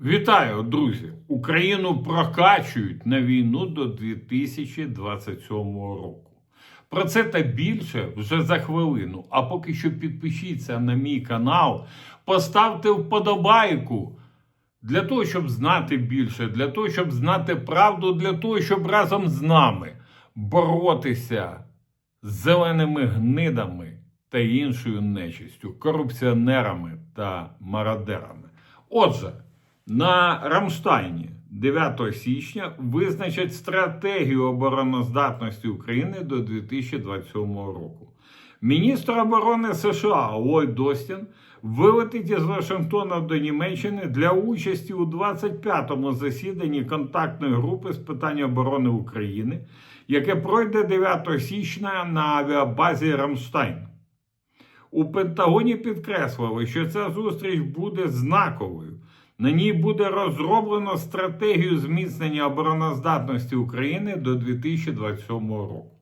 Вітаю, друзі! Україну прокачують на війну до 2027 року. Про це та більше вже за хвилину. А поки що підпишіться на мій канал, поставте вподобайку для того, щоб знати більше, для того, щоб знати правду, для того, щоб разом з нами боротися з зеленими гнидами та іншою нечистю, корупціонерами та мародерами. Отже, на Рамштайні 9 січня визначать стратегію обороноздатності України до 2027 року. Міністр оборони США Ллойд Остін вилетить із Вашингтона до Німеччини для участі у 25-му засіданні контактної групи з питань оборони України, яке пройде 9 січня на авіабазі Рамштайн. У Пентагоні підкреслили, що ця зустріч буде знаковою. На ній буде розроблено стратегію зміцнення обороноздатності України до 2027 року.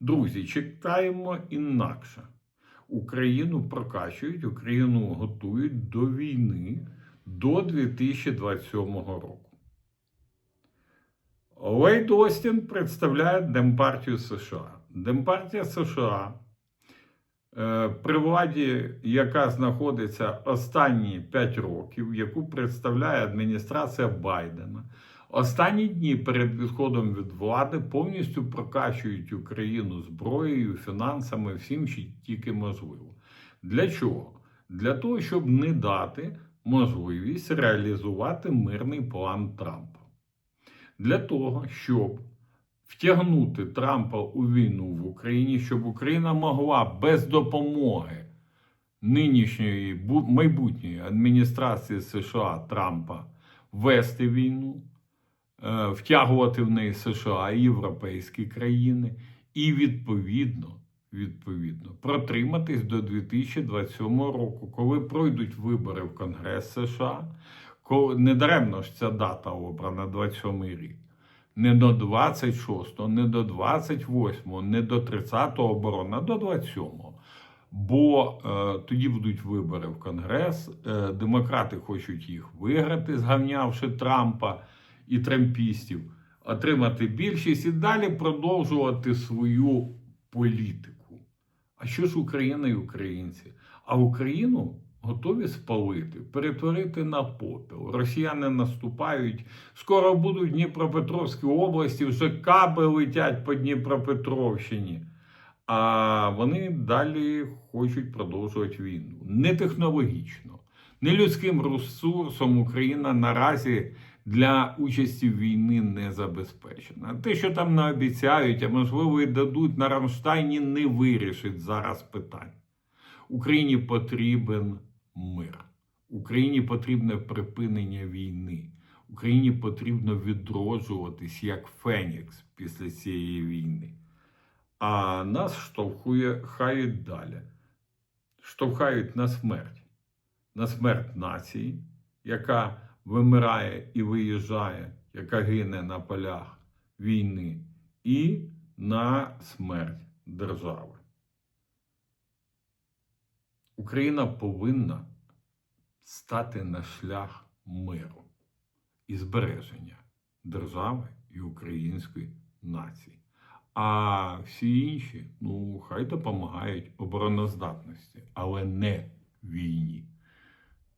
Друзі, читаємо інакше. Україну прокачують, Україну готують до війни до 2027 року. Лейд Остін представляє Демпартію США. Демпартія США при владі, яка знаходиться останні 5 років, яку представляє адміністрація Байдена, останні дні перед відходом від влади повністю прокачують Україну зброєю, фінансами, всім, що тільки можливо. Для чого? Для того, щоб не дати можливість реалізувати мирний план Трампа. Для того, щоб втягнути Трампа у війну в Україні, щоб Україна могла без допомоги нинішньої майбутньої адміністрації США Трампа вести війну, е, втягувати в неї США і європейські країни, і відповідно, відповідно протриматись до 2027 року, коли пройдуть вибори в Конгрес США. Коли недаремно ж ця дата обрана 27 рік. Не до 26-го, не до 28-го, не до 30-го оборони, а до 27-го. Бо е, тоді будуть вибори в Конгрес. Е, демократи хочуть їх виграти, згавнявши Трампа і трампістів, отримати більшість і далі продовжувати свою політику. А що ж Україна і українці? А Україну готові спалити, перетворити на попіл. Росіяни наступають. Скоро будуть в Дніпропетровській області, вже каби летять по Дніпропетровщині. А вони далі хочуть продовжувати війну. Не технологічно, не людським ресурсом Україна наразі для участі в війні не забезпечена. Те, що там наобіцяють, а можливо і дадуть на Рамштайні, не вирішить зараз питань. Україні потрібен мир. Україні потрібне припинення війни. Україні потрібно відроджуватись як Фенікс після цієї війни. А нас штовхує хають далі. Штовхають на смерть, на смерть нації, яка вимирає і виїжджає, яка гине на полях війни, і на смерть держави. Україна повинна стати на шлях миру і збереження держави і української нації. А всі інші, ну, хай допомагають обороноздатності, але не війні.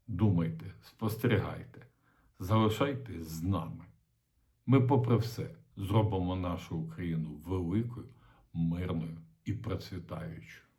Думайте, спостерігайте, залишайтесь з нами. Ми, попри все, зробимо нашу Україну великою, мирною і процвітаючою.